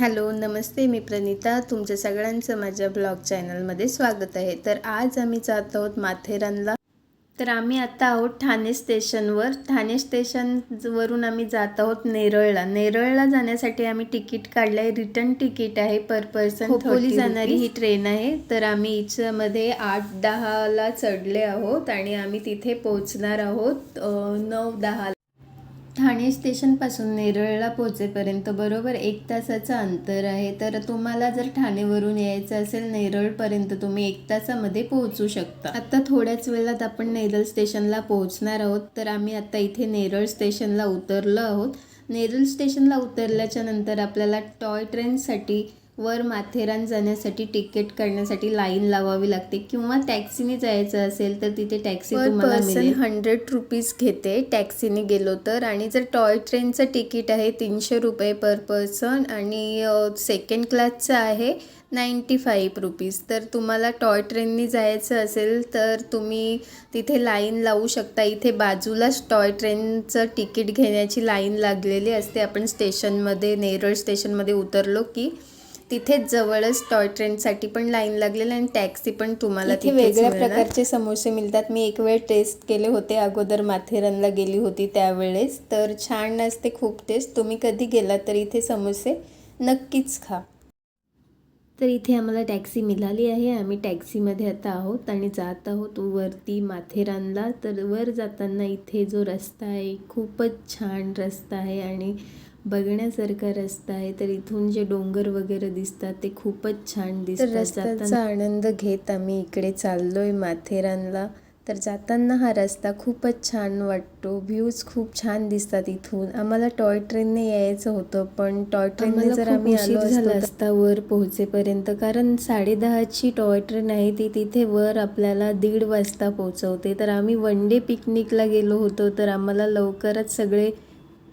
Hello नमस्ते मी प्रणिता. तुमच्या सगळ्यांचं माझ्या ब्लॉग चॅनलमध्ये स्वागत आहे. तर आज आम्ही जात आहोत माथेरानला. तर आम्ही आता आहोत ठाणे स्टेशनवर. ठाणे स्टेशनवरून आम्ही जात आहोत नेरळला. नेरळला जाण्यासाठी आम्ही तिकीट काढलं आहे रिटर्न तिकीट आहे पर पर्सन खोपोली जाणारी ही ट्रेन आहे. तर आम्ही हिच्यामध्ये आठ दहाला चढले आहोत आणि आम्ही तिथे पोहोचणार आहोत नऊ दहा ठाणे स्टेशनपासून नेरळला पोहोचेपर्यंत बरोबर एक तासाचं अंतर आहे. तर तुम्हाला जर ठाणेवरून यायचं असेल नेरळपर्यंत तुम्ही एक तासामध्ये पोहोचू शकता. आता थोड्याच वेळात आपण नेरळ स्टेशनला पोहोचणार आहोत. तर आम्ही आता इथे नेरळ स्टेशनला उतरलो आहोत. नेरळ स्टेशनला उतरल्याच्या नंतर आपल्याला टॉय ट्रेनसाठी वर माथेरान जाण्यासाठी तिकीट काढण्यासाठी लाईन लावावी लागते किंवा टॅक्सीने जायचं असेल तर तिथे टॅक्सी मिळेल. हंड्रेड रुपीज घेते टॅक्सीने गेलो तर. आणि जर टॉय ट्रेनचं तिकीट आहे तीनशे रुपये पर पर्सन आणि सेकंड क्लासचं आहे नाईंटी फाईव्ह रुपीज तर तुम्हाला टॉय ट्रेननी जायचं असेल तर तुम्ही तिथे लाईन लावू शकता. इथे बाजूलाच टॉय ट्रेनचं तिकीट घेण्याची लाईन लागलेली असते. आपण स्टेशनमध्ये नेरळ स्टेशनमध्ये उतरलो की तिथेच जवळच टॉय ट्रेनसाठी पण लाईन लागलेली आणि टॅक्सी पण तुम्हाला तिथेच वेगळ्या. प्रकारचे समोसे मिळतात. मी एक वेळ टेस्ट केले होते. अगोदर माथेरानला गेली होती त्यावेळेस. तर छान असते खूप टेस्ट. तुम्ही कधी गेलात तर इथे समोसे नक्कीच खा. तर इथे आम्हाला टॅक्सी मिळाली आहे. आम्ही टॅक्सीमध्ये आता आहोत आणि जात आहोत वरती माथेरानला. तर वर जाताना इथे जो रस्ता आहे खूपच छान रस्ता आहे आणि बघण्यासारखा रस्ता आहे तर इथून जे डोंगर वगैरे दिसतात ते खूपच छान दिसतात. रस्त्याचा आनंद घेत आम्ही इकडे चाललोय माथेरानला. तर जाताना हा रस्ता खूपच छान वाटतो. व्ह्यूज खूप छान दिसतात इथून. आम्हाला टॉय ट्रेनने यायचं होतं पण टॉय ट्रेनने जर आम्ही आलो झाला असता वर पोहोचेपर्यंत कारण साडेदहाची टॉय ट्रेन आहे ती तिथे वर आपल्याला दीड वाजता पोहोचवते. तर आम्ही वन डे पिकनिकला गेलो होतो तर आम्हाला लवकरच सगळे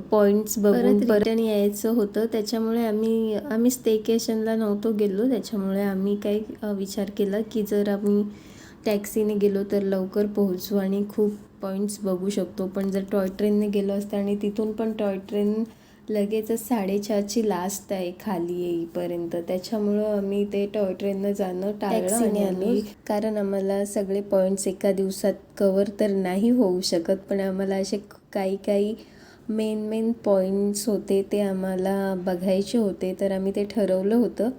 पॉईंट्स बघून रिटर्न यायचं होतं. त्याच्यामुळे आम्ही आम्ही स्टेकेशनला नव्हतो गेलो. त्याच्यामुळे आम्ही काही विचार केला की जर आम्ही टॅक्सीने गेलो तर लवकर पोहोचू आणि खूप पॉईंट्स बघू शकतो. पण जर टॉय ट्रेनने गेलो असतं आणि तिथून पण टॉय ट्रेन लगेचच साडेचारची लास्ट आहे खाली येईपर्यंत. त्याच्यामुळं आम्ही ते टॉय ट्रेननं जाणं टाळलं टॅक्सीने आलो. आम्ही कारण आम्हाला सगळे पॉईंट्स एका दिवसात कवर तर नाही होऊ शकत. पण आम्हाला असे काही काही मेन मेन पॉईंट्स होते ते आम्हाला बघायचे होते. तर आम्ही ते ठरवलं होतं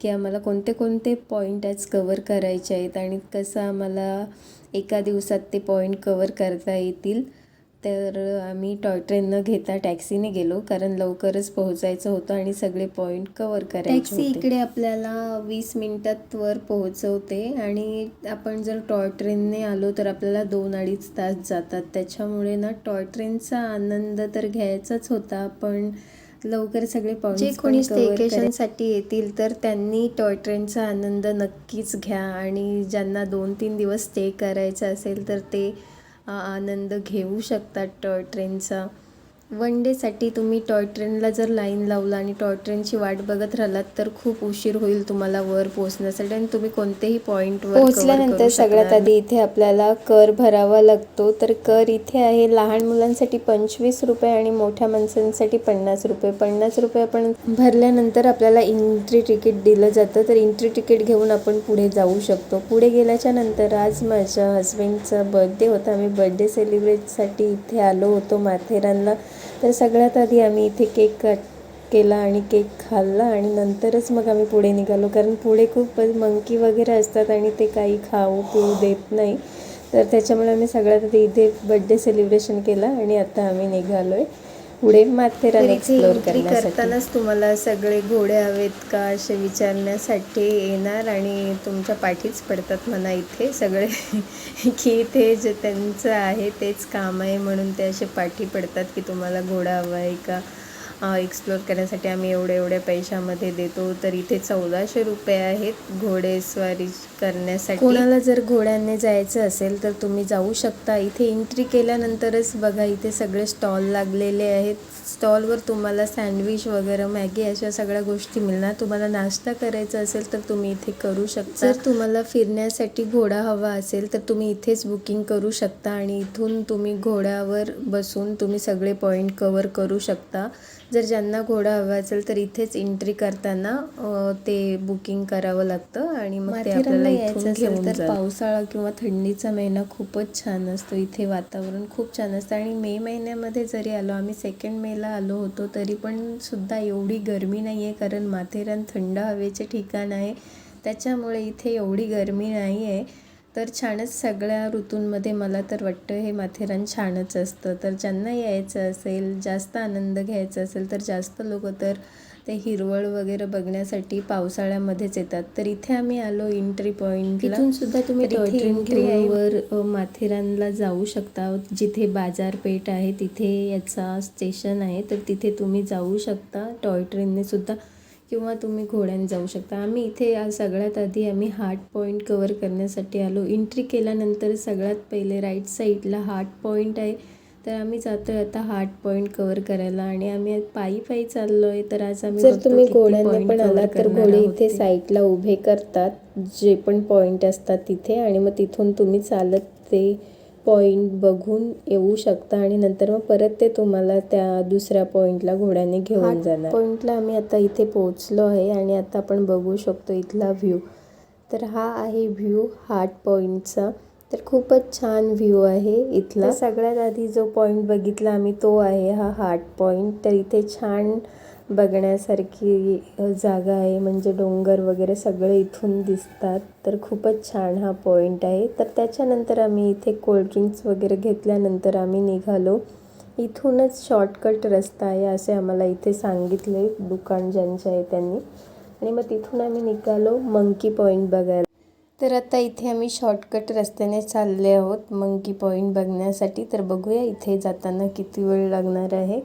की आम्हाला कोणते कोणते पॉईंट आज कवर करायचे आहेत आणि कसं आम्हाला एका दिवसात ते पॉईंट कवर करता येतील. तर आम्ही टॉय ट्रेन न घेता टॅक्सीने गेलो कारण लवकरच पोहोचायचं होतं आणि सगळे पॉईंट कवर करायचे टॅक्सी इकडे आपल्याला वीस मिनिटात वर पोहोचवते आणि आपण जर टॉय ट्रेनने आलो तर आपल्याला दोन अडीच तास जातात. त्याच्यामुळे ना टॉय ट्रेनचा आनंद तर घ्यायचाच होता पण लवकर सगळे जे कोणी स्टेकेशनसाठी येतील तर त्यांनी टॉय ट्रेनचा आनंद नक्कीच घ्या आणि ज्यांना दोन तीन दिवस स्टे करायचा असेल तर ते आनंद घेऊ शकतात ट ट्रेनचा. वन डेसाठी तुम्ही टॉय ट्रेनला जर लाईन लावला आणि टॉय ट्रेनची वाट बघत राहिलात तर खूप उशीर होईल तुम्हाला वर पोहोचण्यासाठी आणि तुम्ही कोणतेही पॉईंटवर पोहोचल्यानंतर सगळ्यात आधी इथे आपल्याला कर भरावा लागतो. तर कर इथे आहे लहान मुलांसाठी पंचवीस रुपये आणि मोठ्या माणसांसाठी पन्नास रुपये. पन्नास रुपये आपण भरल्यानंतर आपल्याला एंट्री तिकीट दिलं जातं. तर एंट्री तिकीट घेऊन आपण पुढे जाऊ शकतो. पुढे गेल्याच्यानंतर आज माझ्या हस्बंडचा बर्थडे होता. आम्ही बर्थडे सेलिब्रेटसाठी इथे आलो होतो माथेरानला. तर सगळ्यात आधी आम्ही इथे केक कट केला आणि केक खाल्ला आणि नंतरच मग आम्ही पुढे निघालो. कारण पुढे खूप मंकी वगैरे असतात आणि ते काही खाऊ पिऊ देत नाही. तर त्याच्यामुळे आम्ही सगळ्यात आधी इथे बड्डे सेलिब्रेशन केलं आणि आता आम्ही निघालो आहे पुढे माथेरान एक्सप्लोर करण्यासाठी. करतानाच तुम्हाला सगळे घोडे हवेत का असे विचारण्यासाठी येणार आणि तुमच्या पाठीच पडतात म्हणा इथे सगळे. की इथे जे त्यांचं आहे तेच काम आहे म्हणून ते असे पाठी पडतात की तुम्हाला घोडा हवा आहे का? एक्सप्लोर करण्यासाठी आम्ही एवढ्या एवढ्या पैशामध्ये देतो. तर इथे चौदाशे रुपये आहेत घोडेस्वारी करण्यासाठी कोणाला जर घोड्याने जायचं असेल तर तुम्ही जाऊ शकता. इथे एंट्री केल्यानंतरच बघा इथे सगळे स्टॉल लागलेले आहेत. स्टॉलवर तुम्हाला सँडविच वगैरे मॅगी अशा सगळ्या गोष्टी मिळणार. तुम्हाला नाश्ता करायचा असेल तर तुम्ही इथे करू शकता. जर तुम्हाला फिरण्यासाठी घोडा हवा असेल तर तुम्ही इथेच बुकिंग करू शकता आणि इथून तुम्ही घोड्यावर बसून तुम्ही सगळे पॉईंट कवर करू शकता. जर ज्यांना घोडा हवा असेल तर इथेच एंट्री करताना ते बुकिंग करावं लागतं आणि मग ते आपल्याला इथून घेऊन तर पावसाळा किंवा थंडीचा महिना खूपच छान असतो. इथे वातावरण खूप छान असतं. आणि मे महिन्यामध्ये जरी आलो आम्ही सेकंड मेला आलो होतो तरी पण सुद्धा एवढी गरमी नाही आहे कारण माथेरान थंड हवेचे ठिकाण आहे. त्याच्यामुळे इथे एवढी गरमी नाही आहे तर छानच सगळ्या ऋतूंमध्ये मला तर वाटतं हे माथेरान छानच असतं. तर ज्यांना यायचं असेल जास्त आनंद घ्यायचा असेल तर जास्त लोक तर ते हिरवळ वगैरे बघण्यासाठी पावसाळ्यामध्येच येतात. तर इथे आम्ही आलो एंट्री पॉईंट इथून सुद्धा तुम्ही वर माथेरानला जाऊ शकता. जिथे बाजारपेठ आहे तिथे याचा स्टेशन आहे. तर तिथे तुम्ही जाऊ शकता. टॉय ट्रेनने सुद्धा किंवा तुम्ही घोड्याने जाऊ शकता. आम्ही इथे सगळ्यात आधी आम्ही हार्ट पॉईंट कवर करण्यासाठी आलो. एंट्री केल्यानंतर सगळ्यात पहिले राईट साईडला हार्ट पॉईंट आहे. तर आम्ही जातोय आता हार्ट पॉईंट कवर करायला आणि आम्ही पायी पायी चाललोय तर आज आम्ही जर तुम्ही घोड्याने पण आलात तर घोडे इथे. साईडला उभे करतात जे पण पॉईंट असतात तिथे आणि मग तिथून तुम्ही चालत ते पॉईंट बघून येऊ शकता आणि नंतर मग परत ते तुम्हाला त्या दुसऱ्या पॉईंटला घोड्याने घेऊन जाणार. पॉईंटला आम्ही आता इथे पोहोचलो आहे आणि आता आपण बघू शकतो इथला व्ह्यू तर हा आहे व्ह्यू हार्ट पॉईंटचा तर खूपच छान व्ह्यू आहे इथला. सगळ्यात आधी जो पॉईंट बघितला आम्ही तो आहे हा हार्ट पॉईंट तर इथे छान बघण्यासारखी जागा आहे. म्हणजे डोंगर वगैरे सगळे इथून दिसतात. तर खूपच छान हा पॉईंट आहे. तर त्याच्यानंतर आम्ही इथे कोल्ड्रिंक्स वगैरे घेतल्यानंतर आम्ही निघालो. इथूनच शॉर्टकट रस्ता आहे असे आम्हाला इथे सांगितले दुकान ज्यांचे आहे त्यांनी आणि मग तिथून आम्ही निघालो मंकी पॉईंट बघायला. तर आता इथे आम्ही शॉर्टकट रस्त्याने चालले आहोत. मंकी पॉईंट बघण्यासाठी. तर बघूया इथे जाताना किती वेळ लागणार आहे.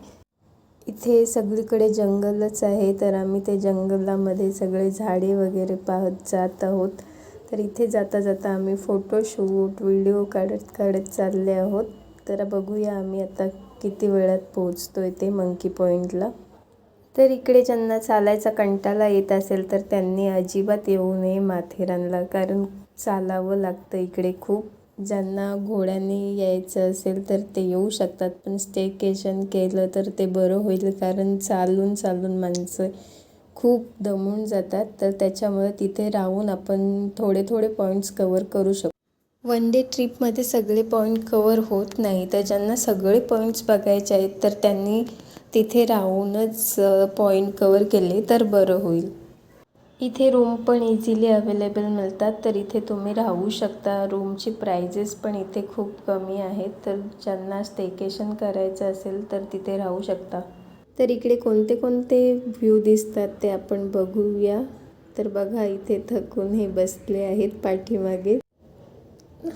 इथे सगळीकडे जंगलच आहे. तर आम्ही ते जंगलामध्ये सगळे झाडे वगैरे पाहत जात आहोत. तर इथे जाता जाता आम्ही फोटोशूट व्हिडिओ काढत काढत चालले आहोत. तर बघूया आम्ही आता किती वेळात पोहोचतोय ते मंकी पॉईंटला तर इकडे ज्यांना चालायचा कंटाळा येत असेल तर त्यांनी अजिबात येऊ नये माथेरानला. कारण चालावं लागतं इकडे खूप. ज्यांना घोड्याने यायचं असेल तर ते येऊ शकतात. पण स्टेकेशन केलं तर ते बरं होईल कारण चालून चालून माणसं खूप दमून जातात. तर त्याच्यामुळे तिथे राहून आपण थोडे थोडे पॉईंट्स कवर करू शकतो. वन डे ट्रीपमध्ये सगळे पॉईंट कवर होत नाही. तर ज्यांना सगळे पॉईंट्स बघायचे आहेत तर त्यांनी तिथे राहूनच पॉईंट कवर केले तर बरं होईल. इथे रूम पण इझिली अवेलेबल मिळतात तर इथे तुम्ही राहू शकता. रूमची प्रायजेस पण इथे खूप कमी आहेत तर ज्यांना स्टेकेशन करायचं असेल तर तिथे राहू शकता. तर इकडे कोणते कोणते व्ह्यू दिसतात ते आपण बघूया. तर बघा इथे थकून हे बसले आहेत पाठीमागे.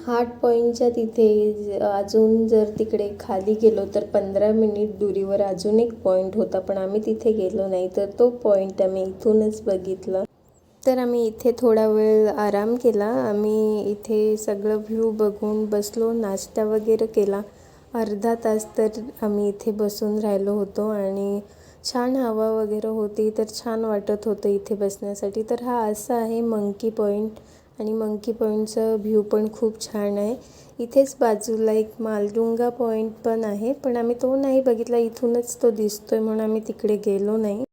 हार्ट पॉईंटच्या तिथे अजून जर तिकडे खाली गेलो तर पंधरा मिनिट दुरीवर अजून एक पॉईंट होता पण आम्ही तिथे गेलो नाही तर तो पॉईंट आम्ही इथूनच बघितला. तर आम्ही इथे थोडा वेळ आराम केला. आम्ही इथे सगळं व्ह्यू बघून बसलो नाश्ता वगैरे केला. अर्धा तास तर आम्ही इथे बसून राहिलो होतो आणि छान हवा वगैरे होती तर छान वाटत होतं इथे बसण्यासाठी. तर हा असा आहे मंकी पॉईंट आणि मंकी पॉईंटचा व्ह्यू पण खूप छान आहे. इथेच बाजूला एक मालडुंगा पॉईंट पण आहे पण आम्ही तो नाही बघितला. इथूनच तो दिसतोय म्हणून आम्ही तिकडे गेलो नाही.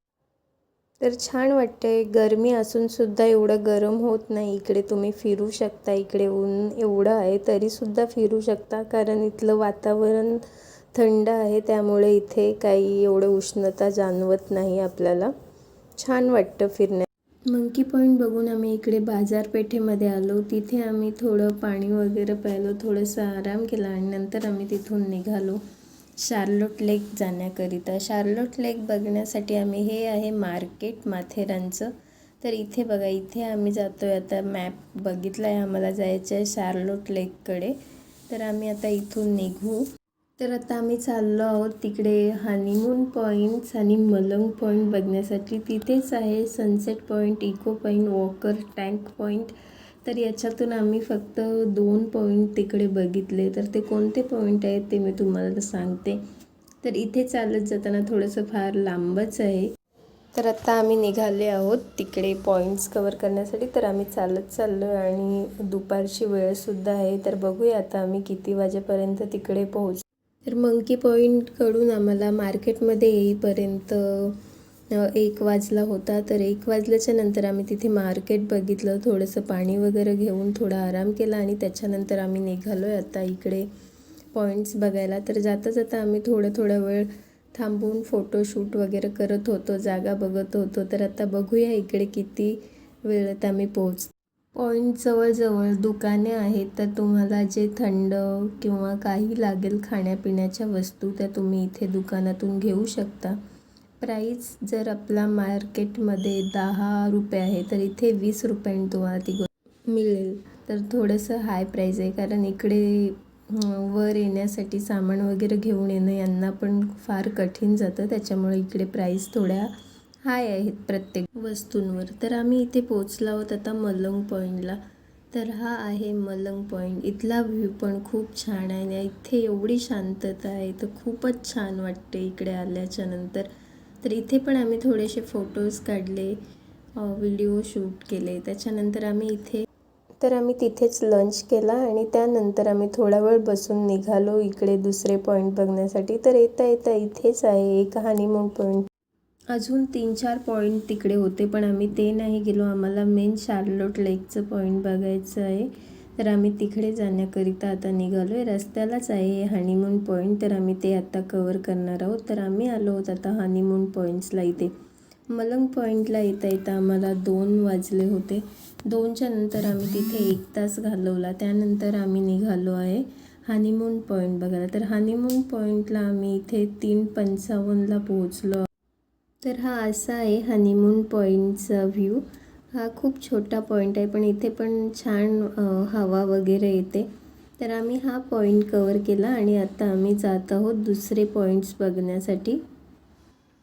तर छान वाटतंय. गरमी असून सुद्धा एवढं गरम होत नाही. इकडे तुम्ही फिरू शकता. इकडे ऊन एवढं आहे तरीसुद्धा फिरू शकता. कारण इथलं वातावरण थंड आहे. त्यामुळे इथे काही एवढं उष्णता जाणवत नाही आपल्याला. छान वाटतं फिरण्या मंकी पॉईंट बघून आम्ही इकडे बाजारपेठेमध्ये आलो. तिथे आम्ही थोडं पाणी वगैरे प्यायलो थोडंसं आराम केला आणि नंतर आम्ही तिथून निघालो. शार्लोट लेक जाण्याकरिता. शार्लोट लेक बघण्यासाठी आम्ही हे आहे मार्केट माथेरानचं. तर इथे बघा इथे आम्ही जातो आहे आता मॅप बघितला आहे आम्हाला जायचं आहे शार्लोट लेककडे तर आम्ही आता इथून निघू. तर आता आम्ही चाललो आहोत तिकडे हनीमून पॉईंट्स आणि मलंग पॉईंट बघण्यासाठी. तिथेच आहे sunset point echo point walker tank point तर याच्यातून आम्ही फक्त दोन पॉईंट तिकडे बघितले. तर ते कोणते पॉईंट आहेत ते मी तुम्हाला सांगते. तर इथे चालत जाताना थोडंसं फार लांबच आहे. तर आत्ता आम्ही निघाले आहोत तिकडे पॉईंट्स कवर करण्यासाठी. तर आम्ही चालत चाललो आणि दुपारची वेळसुद्धा आहे. तर बघूया आता आम्ही किती वाजेपर्यंत तिकडे पोहोच तर मंकी पॉईंटकडून आम्हाला मार्केटमध्ये येईपर्यंत एक वाजला होता. तर एक वाजल्याच्या नंतर आम्ही तिथे मार्केट बघितलं. थोडंसं पाणी वगैरे घेऊन थोडा आराम केला आणि त्याच्यानंतर आम्ही निघालो आहे आता इकडे पॉईंट्स बघायला. तर जाता जाता आम्ही थोडं थोडा वेळ थांबून फोटोशूट वगैरे करत होतो जागा बघत होतो. तर आता बघूया इकडे किती वेळेत आम्ही पोहोच पॉईंट जवळजवळ दुकाने आहेत तर तुम्हाला जे थंड किंवा काही लागेल खाण्यापिण्याच्या वस्तू त्या तुम्ही इथे दुकानातून घेऊ शकता. प्राईस जर आपला मार्केटमध्ये दहा रुपये आहे तर इथे वीस रुपयांनी तुम्हाला ती मिळेल. तर थोडंसं हाय प्राईज आहे कारण इकडे वर येण्यासाठी सामान वगैरे घेऊन येणं यांना पण फार कठीण जातं. त्याच्यामुळे इकडे प्राईस थोड्या हाय आहेत प्रत्येक वस्तूंवर. तर आम्ही इथे पोचलो आहोत आता मलंग पॉईंटला तर हा आहे मलंग पॉईंट इथला व्ह्यू पण खूप छान आहे आणि इथे एवढी शांतता आहे. तर खूपच छान वाटते इकडे आल्याच्यानंतर. तर इथे पण आम्ही थोडेसे फोटोज काढले व्हिडिओ शूट केले. त्याच्यानंतर आम्ही इथे तर आम्ही तिथेच लंच केला आणि त्यानंतर आम्ही थोडा वेळ बसून निघालो इकडे दुसरे पॉईंट बघण्यासाठी. तर येता येता इथेच आहे एक हानिमून पॉईंट अजून तीन चार पॉईंट तिकडे होते पण आम्ही ते नाही गेलो. आम्हाला मेन शार्लोट लेकचं पॉईंट बघायचं आहे. तर आम्ही तिकडे जाण्याकरिता आता निघालो आहे रस्त्यालाच आहे हे हनीमून पॉईंट तर आम्ही ते आता कवर करणार आहोत. तर आम्ही आलो आहोत आता हनीमून पॉईंट्सला इथे. मलंग पॉईंटला येता येता आम्हाला दोन वाजले होते. दोनच्या नंतर आम्ही तिथे एक तास घालवला. त्यानंतर आम्ही निघालो आहे हनीमून पॉईंट बघायला. तर हनीमून पॉईंटला आम्ही इथे तीन पंचावन्नला पोहोचलो तर हा असा आहे हनीमून पॉईंटचा व्ह्यू हा खूप छोटा पॉईंट आहे पण इथे पण छान हवा वगैरे येते. तर आम्ही हा पॉईंट कवर केला आणि आता आम्ही जात आहोत दुसरे पॉईंट्स बघण्यासाठी.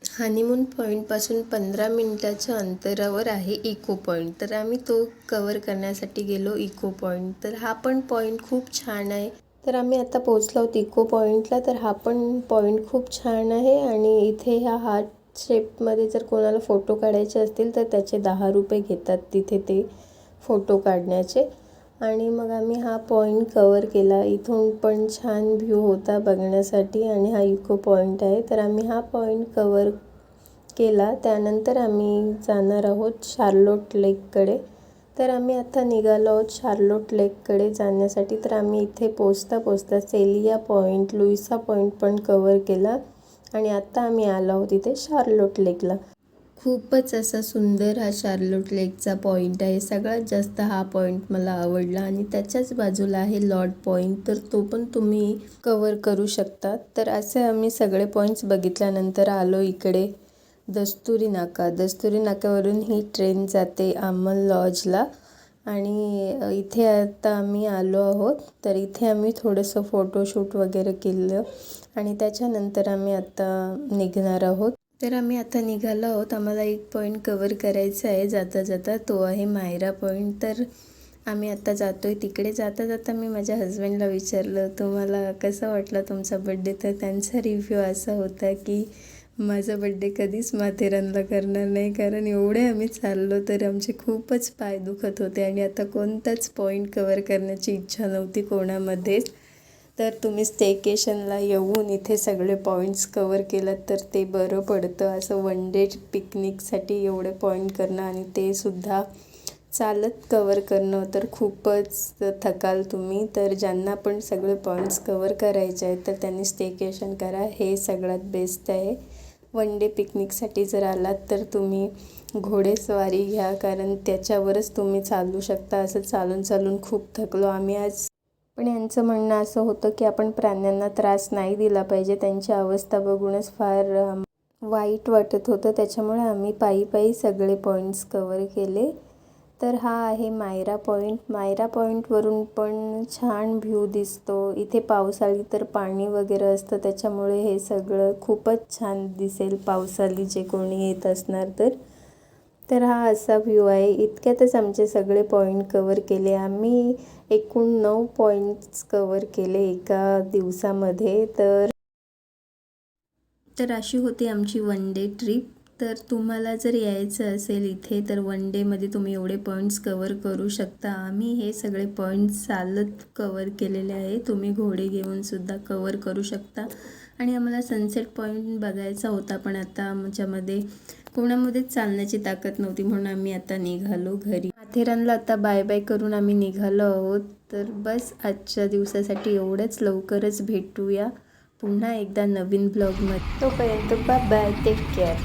हनीमून पॉईंटपासून पंधरा मिनटाच्या अंतरावर आहे इको पॉईंट तर आम्ही तो कवर करण्यासाठी गेलो इको पॉईंट तर हा पण पॉईंट खूप छान आहे. तर आम्ही आता पोचलो आहोत इको पॉईंटला तर हा पण पॉईंट खूप छान आहे आणि इथे ह्या हार्ट शेपमध्ये जर कोणाला फोटो काढायचे असतील तर त्याचे दहा रुपये घेतात तिथे ते फोटो काढण्याचे. आणि मग आम्ही हा पॉईंट कवर केला. इथून पण छान व्ह्यू होता बघण्यासाठी आणि हा इको पॉईंट आहे. तर आम्ही हा पॉईंट कवर केला. त्यानंतर आम्ही जाणार आहोत शार्लोट लेककडे. तर आम्ही आता निघालो आहोत शार्लोट लेककडे जाण्यासाठी. तर आम्ही इथे पोचता पोचता सेलिया पॉईंट लुईसा पॉईंट पण कवर केला. आणि आत्ता आम्ही आलो आहोत इथे शार्लोट लेकला. खूपच असा सुंदर हा शार्लोट लेकचा पॉईंट आहे. सगळ्यात जास्त हा पॉईंट मला आवडला आणि त्याच्याच बाजूला आहे लॉर्ड पॉईंट तर तो पण तुम्ही कवर करू शकता तर असे आम्ही सगळे पॉईंट्स बघितल्यानंतर आलो इकडे दस्तुरी नाका. दस्तुरी नाक्यावरून ही ट्रेन जाते अमल लॉजला. आणि इथे आता आम्ही आलो आहोत. तर इथे आम्ही थोडंसं फोटोशूट वगैरे केलं आणि त्याच्यानंतर आम्ही आता निघणार आहोत. तर आम्ही आता निघालो आहोत. आम्हाला एक पॉईंट कवर करायचा आहे. जाता जाता तो आहे मायरा पॉईंट तर आम्ही आता जातो आहे तिकडे जाता जाता मी माझ्या हस्बंडला विचारलं तुम्हाला कसा वाटला तुमचा बड्डे तर त्यांचा रिव्ह्यू असा होता की माझा बड्डे कधीच माथेरानला करणार नाही कारण एवढे आम्ही चाललो तर आमचे खूपच पाय दुखत होते आणि आता कोणताच पॉईंट कवर करण्याची इच्छा नव्हती कोणामध्येच. तर तुम्ही स्टेकेशनला येऊन इथे सगळे पॉईंट्स कवर केलं तर ते बरं पडतं. असं वन डे पिकनिकसाठी एवढे पॉईंट करणं आणि ते सुद्धा चालत कवर करणं तर खूपच थकाल तुम्ही. तर ज्यांना पण सगळे पॉईंट्स कवर करायचे आहेत तर त्यांनी स्टेकेशन करा. हे सगळ्यात बेस्ट आहे. वन डे पिकनिकसाठी जर आलात तर तुम्ही घोडेस्वारी घ्या कारण त्याच्यावरच तुम्ही चालू शकता. असं चालून चालून खूप थकलो आम्ही आज. पण यांचं म्हणणं असं होतं की आपण प्राण्यांना त्रास नाही दिला पाहिजे. त्यांची अवस्था बघूनच फार वाईट वाटत होतं. त्याच्यामुळे आम्ही पायी पायी सगळे पॉईंट्स कवर केले. तर हा आहे मायरा पॉईंट मायरा पॉईंटवरून पण छान व्ह्यू दिसतो. इथे पावसाळी तर पाणी वगैरे असतं. त्याच्यामुळे हे सगळं खूपच छान दिसेल पावसाळी जे कोणी येत असणार तर. तर हा असा व्ह्यू आहे. इतक्यातच आमचे सगळे पॉईंट कवर केले. आम्ही एकूण नऊ पॉईंट्स कवर केले एका दिवसामध्ये. तर तर अशी होती आमची वन डे ट्रिप. तर तुम्हाला जर यायचं असेल इथे तर वन डेमध्ये तुम्ही एवढे पॉईंट्स कवर करू शकता. आम्ही हे सगळे पॉईंट्स चालत कवर केलेले आहे. तुम्ही घोडे घेऊन सुद्धा कवर करू शकता. आणि आम्हाला सनसेट पॉईंट बघायचा होता पण आता आमच्यामध्ये कोणामध्येच चालण्याची ताकद नव्हती म्हणून आम्ही आता निघालो घरी. माथेरानला आता बाय बाय करून आम्ही निघालो आहोत. तर बस आजच्या दिवसासाठी एवढंच. लवकरच भेटूया. पुन्हा एकदा नवीन ब्लॉगमध्ये तोपर्यंत बाय टेक केअर